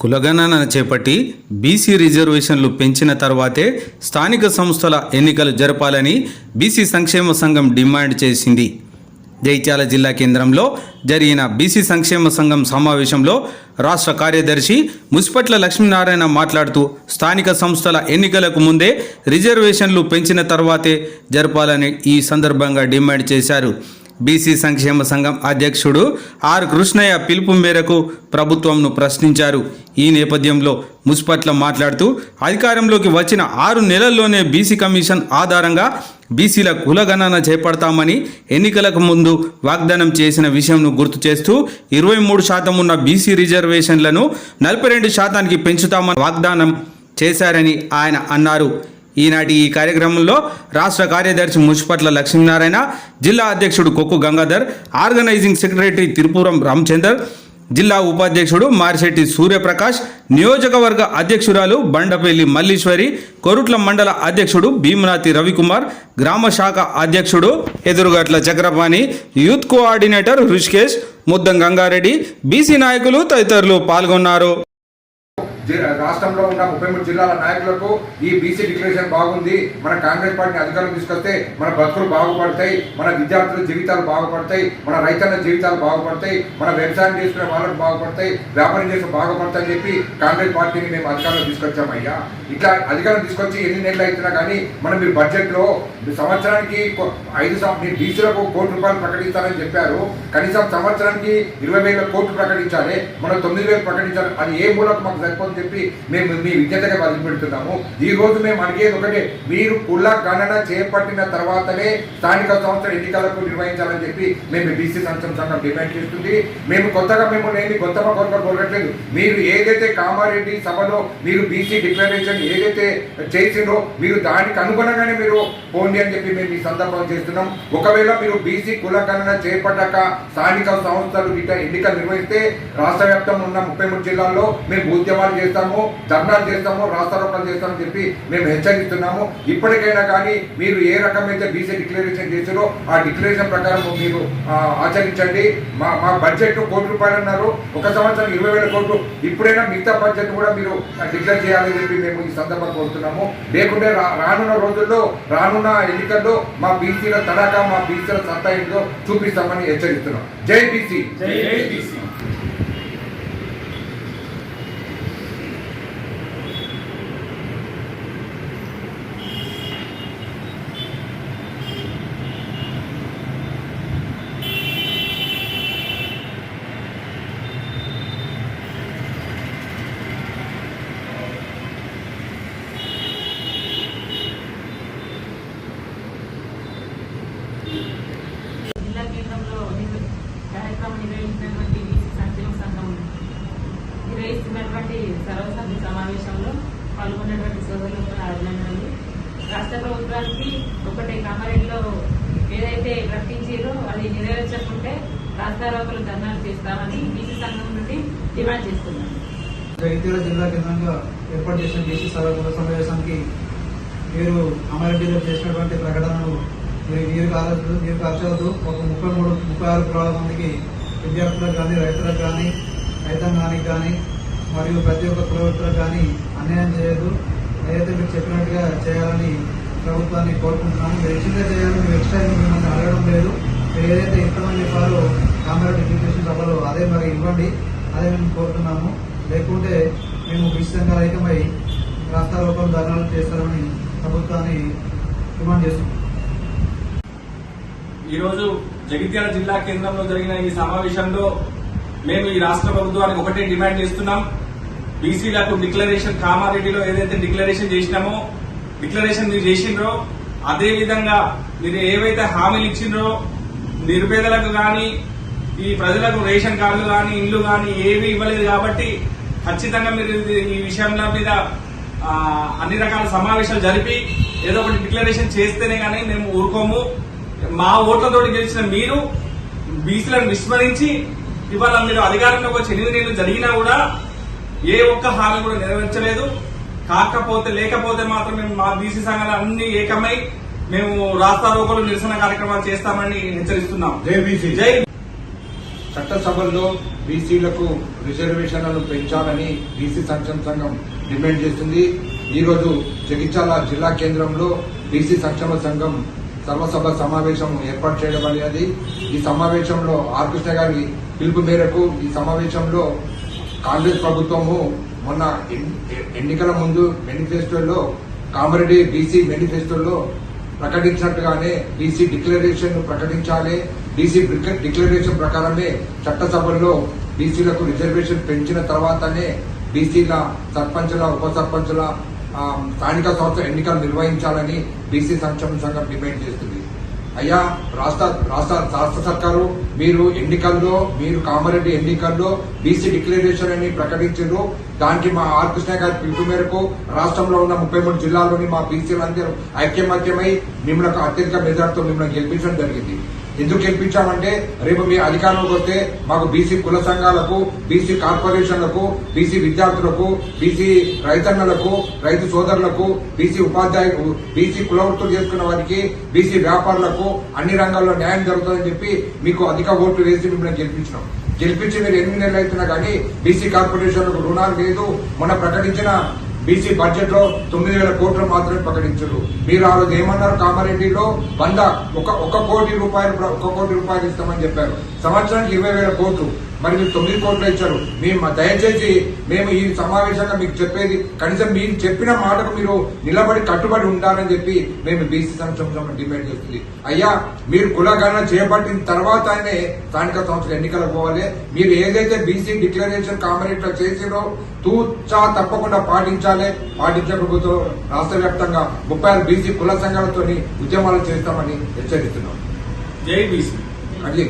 కులగణన చేపట్టి బీసీ రిజర్వేషన్లు పెంచిన తర్వాతే స్థానిక సంస్థల ఎన్నికలు జరపాలని బీసీ సంక్షేమ సంఘం డిమాండ్ చేసింది. జైత్యాల జిల్లా కేంద్రంలో జరిగిన బీసీ సంక్షేమ సంఘం సమావేశంలో రాష్ట్ర కార్యదర్శి ముస్పట్ల లక్ష్మీనారాయణ మాట్లాడుతూ స్థానిక సంస్థల ఎన్నికలకు ముందే రిజర్వేషన్లు పెంచిన తర్వాతే జరపాలని ఈ సందర్భంగా డిమాండ్ చేశారు. బీసీ సంక్షేమ సంఘం అధ్యక్షుడు ఆర్ కృష్ణయ్య పిలుపు మేరకు ప్రభుత్వంను ప్రశ్నించారు. ఈ నేపథ్యంలో ముస్పట్ల మాట్లాడుతూ అధికారంలోకి వచ్చిన ఆరు నెలల్లోనే బీసీ కమిషన్ ఆధారంగా బీసీల కులగణన చేపడతామని ఎన్నికలకు ముందు వాగ్దానం చేసిన విషయంను గుర్తు చేస్తూ ఇరవై మూడు శాతం ఉన్న బీసీ రిజర్వేషన్లను నలభై రెండు శాతానికి పెంచుతామని వాగ్దానం చేశారని ఆయన అన్నారు. ఈనాటి ఈ కార్యక్రమంలో రాష్ట్ర కార్యదర్శి మున్సిపట్ల లక్ష్మీనారాయణ జిల్లా అధ్యక్షుడు కొక్కు గంగాధర్ ఆర్గనైజింగ్ సెక్రటరీ తిరుపురం రామచందర్ జిల్లా ఉపాధ్యక్షుడు మారిశెట్టి సూర్యప్రకాష్ నియోజకవర్గ అధ్యక్షురాలు బండపల్లి మల్లీశ్వరి కొరుట్ల మండల అధ్యక్షుడు భీమనాథి రవికుమార్ గ్రామ శాఖ అధ్యక్షుడు Edurugatla Chakrapani youth coordinator Rushikesh Muddam Gangareddy BC నాయకులు తదితరులు పాల్గొన్నారు. రాష్ట్రంలో ఉన్న ముప్పై మూడు జిల్లాల నాయకులకు ఈ బీసీ డిక్లరేషన్ బాగుంది. మన కాంగ్రెస్ పార్టీని అధికారం తీసుకొస్తే మన బతుకులు బాగుపడతాయి మన విద్యార్థుల జీవితాలు బాగుపడతాయి మన రైతన్న జీవితాలు బాగుపడతాయి మన వ్యవసాయం చేసుకునే వాళ్ళకు బాగుపడతాయి వ్యాపారం చేసే బాగుపడతాయి అని చెప్పి కాంగ్రెస్ పార్టీని మేము అధికారం తీసుకొచ్చామయ్యా ఇట్లా అధికారం తీసుకొచ్చి ఎన్ని నెలలు అవుతున్నా కానీ మనం మీరు బడ్జెట్లో సంవత్సరానికి ఐదు మీరు బీసీలకు కోటి రూపాయలు ప్రకటిస్తారని చెప్పారు. కనీసం సంవత్సరానికి ఇరవై వేల కోట్లు ప్రకటించాలి మనం తొమ్మిది వేలు ప్రకటించాలి. అది ఏ మూలకు మాకు సరిపోతుంది చెప్పి మేము మీ విజ్ఞతగా వదిలిపెడుతున్నాము ఈ రోజు మేము అడిగేది ఒకటే మీరు కుల గణన చేపట్టిన తర్వాతనే స్థానిక సంస్థల ఎన్నికలకు నిర్వహించాలని చెప్పి మేము బీసీ సంక్షేమ సంఘం డిమాండ్ చేస్తుంది. మేము కొత్తగా మేము నేను కొత్తగా కొత్తగా కోరట్లేదు మీరు ఏదైతే కామారెడ్డి సభలో మీరు బీసీ డిక్లరేషన్ ఏదైతే చేసిందో మీరు దానికి అనుగుణంగానే మీరు పోండి అని చెప్పి మేము ఈ సందర్భం చేస్తున్నాం. ఒకవేళ మీరు బీసీ కుల గణన చేపట్టాక స్థానిక సంస్థలు ఇట్లా ఎన్నికలు నిర్వహిస్తే రాష్ట్ర వ్యాప్తంగా ఉన్న ముప్పై మూడు జిల్లాల్లో మేము ఉద్యమాలు చేస్తాము ధర్నాలు చేస్తాము రాస్తారోపణ చేస్తామని చెప్పి మేము హెచ్చరిస్తున్నాము. ఇప్పటికైనా కానీ మీరు ఏ రకమైతే బీసీ డిక్లరేషన్ చేసారో ఆ డిక్లరేషన్ ప్రకారం మీరు ఆచరించండి. మా మా బడ్జెట్ కోటి రూపాయలు అన్నారు. ఒక సంవత్సరం ఇరవై వేల కోట్లు. ఇప్పుడైనా మిగతా బడ్జెట్ కూడా మీరు డిక్లేర్ చేయాలని చెప్పి మేము ఈ సందర్భంగా కోరుతున్నాము. లేకుంటే రా- రానున్న రోజుల్లో రానున్న ఎన్నికల్లో మా బీసీల తడాక మా బీసీల సత్తా ఏంటో చూపిస్తామని హెచ్చరిస్తున్నాం. జై బీసీ. జై బీసీ కేంద్రంలో నిర్వ- కార్యక్రమం నిర్వహించినటువంటి బీసీ సంక్షేమ సంఘం నిర్వహిస్తున్నటువంటి సర్వసభ్య సమావేశంలో పాల్గొన్నటువంటి సోదరులకు అభినందనలు రాష్ట్ర ప్రభుత్వానికి ఒకటే కామారెడ్డిలో ఏదైతే ప్రకటించారో అది నెరవేర్చకుంటే రాస్తారోకలు ధర్నాలు చేస్తామని బీసీ సంఘం నుండి డిమాండ్ చేస్తున్నాం. జగిత్యాల జిల్లా కేంద్రంగా ఏర్పాటు చేసిన బీసీ సభ సమావేశానికి మీరు అమరెడ్డిలో చేసినటువంటి ప్రకటనను మీరు మీరు కాదు మీరు ఖర్చవద్దు ఒక ముప్పై మూడు ముప్పై ఆరు మందికి విద్యార్థులకు కానీ రైతులకు కానీ రైతాంగానికి కానీ మరియు ప్రతి ఒక్క కులవృత్తులకు కానీ అన్యాయం చేయదు. ఏదైతే మీరు చెప్పినట్టుగా చేయాలని ప్రభుత్వాన్ని కోరుకుంటున్నాము మీరు ఎక్స్ట్రా చేయాలని మీరు ఎక్స్ట్రా మిమ్మల్ని అడగడం లేదు. మీరు ఏదైతే ఇస్తామని చెప్పారో కామారెడ్డి ఎడ్యుకేషన్ సభలో అదే మరి ఇవ్వండి. అదే మేము కోరుతున్నాము. లేకుంటే మేము విశిష్టంగా రాష్ట్ర రాష్ట్రారోపణ ధర్నాలు చేస్తారని ప్రభుత్వాన్ని డిమాండ్ చేస్తున్నాం. ఈరోజు జగిత్యాల జిల్లా కేంద్రంలో జరిగిన ఈ సమావేశంలో మేము ఈ రాష్ట్ర ప్రభుత్వానికి ఒకటే డిమాండ్ చేస్తున్నాం. బీసీలకు డిక్లరేషన్ కామారెడ్డిలో ఏదైతే డిక్లరేషన్ చేసినామో డిక్లరేషన్ మీరు చేసిండ్రో అదే విధంగా మీరు ఏవైతే హామీలు ఇచ్చిండ్రో నిరుపేదలకు కానీ ఈ ప్రజలకు రేషన్ కార్డులు కానీ ఇల్లు కానీ ఏవి ఇవ్వలేదు కాబట్టి ఖచ్చితంగా మీరు ఈ విషయంలో మీద అన్ని రకాల సమావేశాలు జరిపి ఏదో ఒకటి డిక్లరేషన్ చేస్తేనే కానీ మేము ఊరుకోము. మా ఓట్లతోటి గెలిచిన మీరు బీసీలను విస్మరించి ఇవాళ మీరు అధికారంలోకి వచ్చి ఎనిమిది నెలలు జరిగినా కూడా ఏ ఒక్క హామీ కూడా నెరవేర్చలేదు. కాకపోతే లేకపోతే మాత్రం మేము మా బీసీ సంఘాలు అన్ని ఏకమై మేము రాస్తారోకోలు నిరసన కార్యక్రమాలు చేస్తామని హెచ్చరిస్తున్నాం. జై బీసీ. జై చట్టసభల్లో బీసీలకు రిజర్వేషన్లను పెంచాలని బీసీ సంక్షేమ సంఘం డిమాండ్ చేస్తుంది. ఈరోజు జగిత్యాల జిల్లా కేంద్రంలో బీసీ సంక్షేమ సంఘం సర్వసభ సమావేశం ఏర్పాటు చేయడం అనేది. ఈ సమావేశంలో ఆర్కృష్ణ గారి పిలుపు మేరకు ఈ సమావేశంలో కాంగ్రెస్ ప్రభుత్వము మొన్న ఎన్నికల ముందు మేనిఫెస్టోలో కామరెడ్డి బీసీ మేనిఫెస్టోలో ప్రకటించినట్టుగానే బీసీ డిక్లరేషన్ ప్రకటించాలి. బీసీ డిక్లరేషన్ ప్రకారమే చట్టసభల్లో బీసీలకు రిజర్వేషన్ పెంచిన తర్వాతనే బీసీల సర్పంచుల ఉప సర్పంచ్ల స్థానిక సంస్థ ఎన్నికలు నిర్వహించాలని బీసీ సంక్షేమ సంఘం డిమాండ్ చేస్తుంది. అయ్యా రాష్ట్ర రాష్ట్ర రాష్ట్ర సర్కారు మీరు ఎన్నికల్లో మీరు కామారెడ్డి ఎన్నికల్లో బీసీ డిక్లరేషన్ అని ప్రకటించారు. దానికి మా ఆర్ కృష్ణ గారి పిలుపు మేరకు రాష్ట్రంలో ఉన్న ముప్పై మూడు జిల్లాల్లోని మా బీసీలందరూ ఐక్యమత్యమై మిమ్మల్ని అత్యధిక మెజార్టీతో మిమ్మల్ని గెలిపించడం జరిగింది. ఎందుకు చెప్పించామంటే రేపు మీ అధికారంలోకి వస్తే మాకు బీసీ కుల సంఘాలకు బీసీ కార్పొరేషన్లకు బీసీ విద్యార్థులకు బీసీ రైతన్నలకు రైతు సోదరులకు బీసీ ఉపాధ్యాయులు బీసీ కులవృత్తులు చేసుకున్న వారికి బీసీ వ్యాపారులకు అన్ని రంగాల్లో న్యాయం జరుగుతుందని చెప్పి మీకు అధిక ఓట్లు వేసి మిమ్మల్ని గెలిపించినాం. గెలిపించి మీరు ఎనిమిది నెలలు అవుతున్నా కానీ బీసీ కార్పొరేషన్లకు రుణాలు లేదు. మొన్న ప్రకటించిన బీసీ బడ్జెట్లో తొమ్మిది వేల కోట్లు మాత్రమే ప్రకటించారు. మీరు ఆ రోజు ఏమన్నారు? కామారెడ్డిలో వంద ఒక ఒక కోటి రూపాయలు ఒక కోటి రూపాయలు ఇస్తామని చెప్పారు. సంవత్సరానికి ఇరవై వేల కోట్లు. మరి మీరు తొమ్మిది కోట్లు ఇచ్చారు. మేము దయచేసి మేము ఈ సమావేశంగా మీకు చెప్పేది కనీసం మీరు చెప్పిన మాటకు మీరు నిలబడి కట్టుబడి ఉండాలని చెప్పి మేము బీసీ సంక్షేమ డిమాండ్ చేస్తుంది. అయ్యా మీరు కులగణన చేపట్టిన తర్వాతనే స్థానిక సంస్థల ఎన్నికలకు పోవాలి. మీరు ఏదైతే బీసీ డిక్లరేషన్ కామరేట్లో చేసిరో తూచా తప్పకుండా పాటించాలి. పాటించకపోతే రాష్ట్ర వ్యాప్తంగా ముప్పై ఆరు బీసీ కుల సంఘాలతో ఉద్యమాలు చేస్తామని హెచ్చరిస్తున్నాం. జై బీసీ. అది